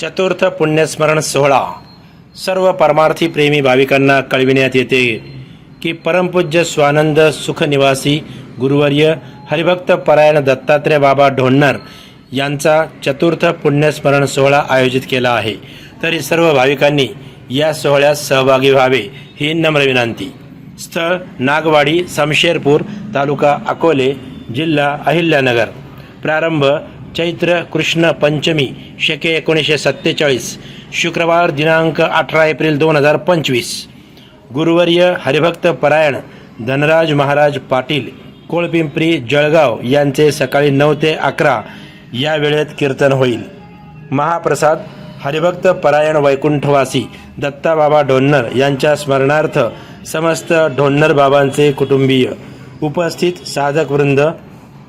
चतुर्थ पुण्यस्मरण सोहळा. सर्व परमार्थी प्रेमी भाविकांना कळविण्यात येते की परमपूज्य स्वानंद सुखनिवासी गुरुवर्य हरिभक्त परायण दत्तात्रय बाबा ढोणणार यांचा चतुर्थ पुण्यस्मरण सोहळा आयोजित केला आहे. तरी सर्व भाविकांनी या सोहळ्यात सहभागी व्हावे ही नम्र विनंती. स्थळ नागवाडी समशेरपूर तालुका अकोले जिल्हा अहिल्यानगर. प्रारंभ चैत्र कृष्ण पंचमी शके एकोणीसशे सत्तेचाळीस शुक्रवार दिनांक अठरा एप्रिल दोन हजार पंचवीस. गुरुवर्य हरिभक्त परायण धनराज महाराज पाटील कोळपिंपरी जळगाव यांचे सकाळी नऊ ते अकरा या वेळेत कीर्तन होईल. महाप्रसाद हरिभक्त परायण वैकुंठवासी दत्ताबाबा ढोन्नर यांच्या स्मरणार्थ समस्त ढोन्नर बाबांचे कुटुंबीय उपस्थित साधक वृंद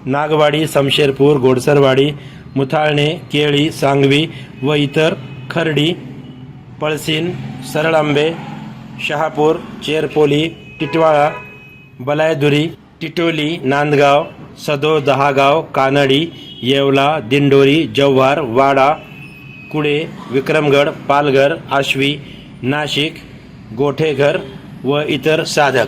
नागवाडी समशेरपूर घोडसरवाडी मुथाळणे केळी सांगवी व इतर खर्डी पळसीन सरळांबे शहापूर चेरपोली टिटवाळा बलायदुरी टिटोली नांदगाव सदो दहागाव कानडी येवला दिंडोरी जव्हार वाडा कुडे विक्रमगड पालघर आश्वी नाशिक गोठेघर व इतर साधक.